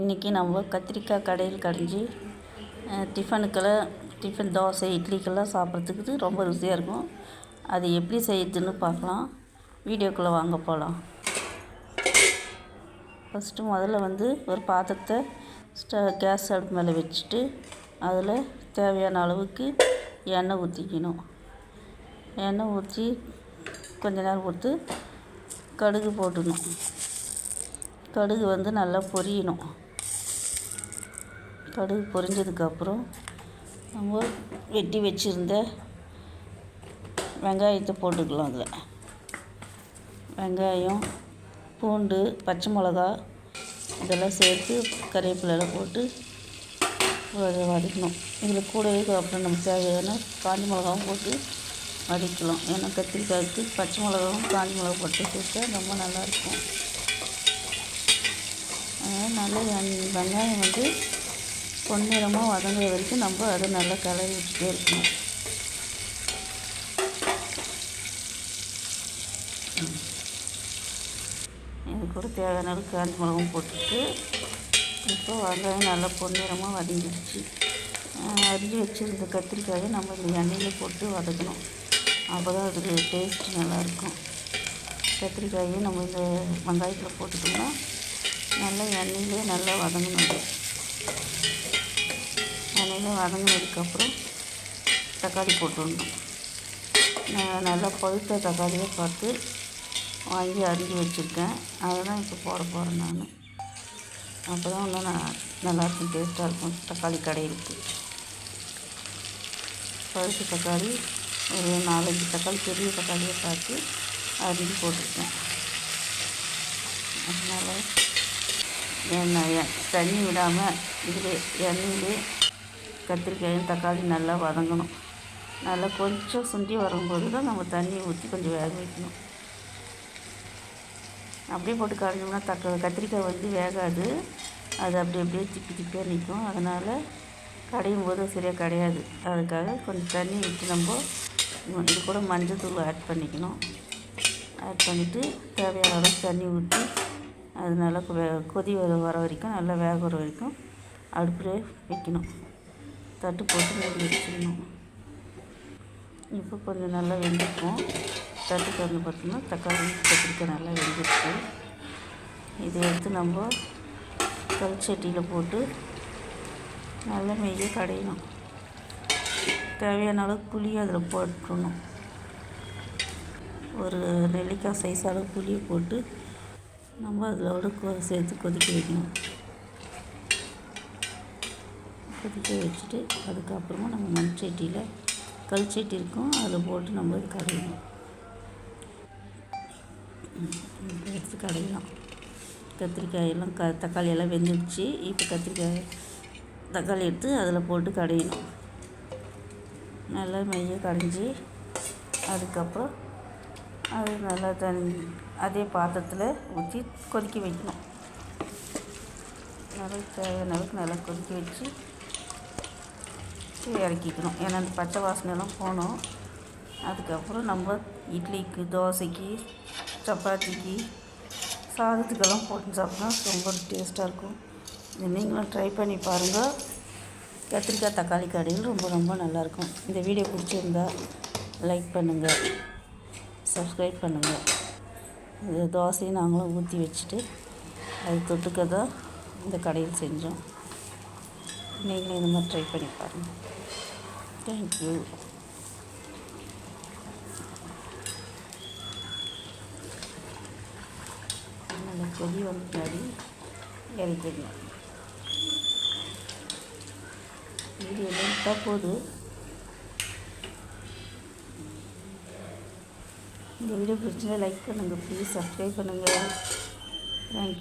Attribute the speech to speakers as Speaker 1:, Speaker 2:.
Speaker 1: இன்றைக்கி நம்ம கத்திரிக்காய் கடையில் கடைஞ்சி டிஃபனுக்கெல்லாம் டிஃபன் தோசை இட்லிக்கெல்லாம் சாப்பிட்றதுக்கு ரொம்ப ருசியாக இருக்கும். அது எப்படி செய்யுதுன்னு பார்க்கலாம். வீடியோக்குள்ளே வாங்க போகலாம் ஃபஸ்ட்டு முதல்ல வந்து ஒரு பாத்திரத்தை ஸ்ட கேஸ் அடுப்பு மேலே வச்சுட்டு அதில் தேவையான அளவுக்கு எண்ணெய் ஊற்றிக்கணும். எண்ணெய் ஊற்றி கொஞ்ச நேரம் கொடுத்து கடுகு போட்டுடணும் கடுகு வந்து நல்லா பொரியணும். கடுகு பொரிஞ்சதுக்கப்புறம் நம்ம வெட்டி வச்சுருந்த வெங்காயத்தை போட்டுக்கலாம் அதில். வெங்காயம் பூண்டு பச்சை மிளகா இதெல்லாம் சேர்த்து கறிவேப்பிலெல்லாம் போட்டு வதக்கணும். இதில் கூடவே அப்புறம் நம்ம தேவையான காஞ்சி மிளகாவும் போட்டு வதக்கலாம். ஏன்னா கத்திரிக்காய்க்கு பச்சை மிளகாவும் காஞ்சி மிளகா போட்டு சேர்த்தா ரொம்ப நல்லாயிருக்கும் அதனால் நல்லா வெங்காயம் வந்து பொன்னிறமாக வதங்குற வரைக்கும் நம்ம அதை நல்லா கலரி விட்டுட்டே இருக்கணும். இது கூட தேவையான அளவுக்கு காஞ்ச மிளகும் போட்டுட்டு இப்போ வெங்காயம் நல்லா பொன்னிறமாக வதங்கிடுச்சு. அரிஞ்சு வச்சுருந்த கத்திரிக்காயை நம்ம இந்த எண்ணெயில் போட்டு வதக்கணும். அப்போ தான் அதுக்கு டேஸ்ட் நல்லாயிருக்கும். கத்திரிக்காயும் நம்ம இந்த வெங்காயத்தில் போட்டுட்டோம்னா நல்லா எண்ணெயிலே நல்லா வதங்கணும். நல்லா வதங்கினதுக்கப்புறம் தக்காளி போட்டுடணும். நான் நல்லா பழுத்த தக்காளியை பார்த்து வாங்கி அரிஞ்சு வச்சுருக்கேன். அதை தான் இப்போ போட போகிறேன் நான். அப்போ தான் இன்னும் நான் நல்லாயிருக்கும் டேஸ்ட்டாக இருக்கும் தக்காளி கடையிலுக்கு. பழுத்த தக்காளி ஒரு நாலஞ்சு தக்காளி பெரிய தக்காளியை பார்த்து அரிஞ்சு போட்டிருக்கேன். அதனால் எண்ணெய் தண்ணி விடாமல் இதில் எண்ணெயிலே கத்திரிக்காயும் தக்காளி நல்லா வதங்கணும். நல்லா கொஞ்சம் சுண்டி வரும்போது தான் நம்ம தண்ணி ஊற்றி கொஞ்சம் வேக வைக்கணும். அப்படியே போட்டு கரைஞ்சோம்னா தக்க கத்திரிக்காய் வந்து வேகாது. அது அப்படி அப்படியே திப்பி திப்பியாக நிற்கும். அதனால் கடையும் போது சரியாக கிடையாது. அதுக்காக கொஞ்சம் தண்ணி ஊற்றி நம்ம இது கூட மஞ்சள் தூள் ஆட் பண்ணிக்கணும். ஆட் பண்ணிவிட்டு தேவையான அளவுக்கு தண்ணி ஊற்றி அது நல்லா கொதி வர வர வரைக்கும் நல்லா வேக வர வரைக்கும் அடுப்பில் வைக்கணும். தட்டு போட்டு மூடி வச்சிடணும். இப்போ கொஞ்சம் நல்லா வெந்திருக்கும். தட்டு திறந்து பார்த்தோம்னா தக்காளி கத்திரிக்காய் நல்லா வெந்திருக்கு இதை எடுத்து நம்ம கல் சட்டியில் போட்டு நல்லா மெய்ய கடையணும். தேவையான அளவு புளியை அதில் போட்டுடணும் ஒரு நெல்லிக்காய் சைஸ் அளவு புளியை போட்டு நம்ம அதோட சேர்த்து கொதிக்க வைக்கணும். கொதிக்க வச்சுட்டு அதுக்கப்புறமா நம்ம மண் சட்டியில் கல் சட்டி இருக்கும். அதில் போட்டு நம்ம கடையணும் எடுத்து கடையலாம் கத்திரிக்காயெல்லாம் க தக்காளி எல்லாம் வெந்துடுச்சு. இப்போ கத்திரிக்காய் தக்காளி எடுத்து அதில் போட்டு கடையணும் நல்லா மைய கடைஞ்சி அதுக்கப்புறம் அது நல்லா தண்ணி அதே பாத்திரத்தில் ஊற்றி கொதிக்க வைக்கணும். நல்லா தேவையான அளவுக்கு நல்லா கொதிக்க வச்சு இறக்கிக்கணும். ஏன்னா அந்த பச்சை வாசனைலாம் போகணும் அதுக்கப்புறம் நம்ம இட்லிக்கு தோசைக்கு சப்பாத்திக்கு சாதத்துக்கெல்லாம் போட்டு சாப்பிட்டா ரொம்ப டேஸ்ட்டாக இருக்கும். இது நீங்களும் ட்ரை பண்ணி பாருங்கள் கத்திரிக்காய் தக்காளி கடையில் ரொம்ப ரொம்ப நல்லாயிருக்கும் இந்த வீடியோ பிடிச்சிருந்தா லைக் பண்ணுங்கள் சப்ஸ்கிரைப் பண்ணுங்கள் இந்த தோசையும் நாங்களும் ஊற்றி வச்சுட்டு அது தொட்டுக்க தான் இந்த கடையில் செஞ்சோம். நீங்களும் இந்த மாதிரி ட்ரை பண்ணி பாருங்கள் தேங்க்யூ அந்த கொதி வந்து பின்னாடி இறக்கிடணும். வீடியோ லென்த்தாக போகுது. இந்த வீடியோ பிடிச்சிருந்தா லைக் பண்ணுங்கள் ப்ளீஸ் சப்ஸ்கிரைப் பண்ணுங்கள் தேங்க்யூ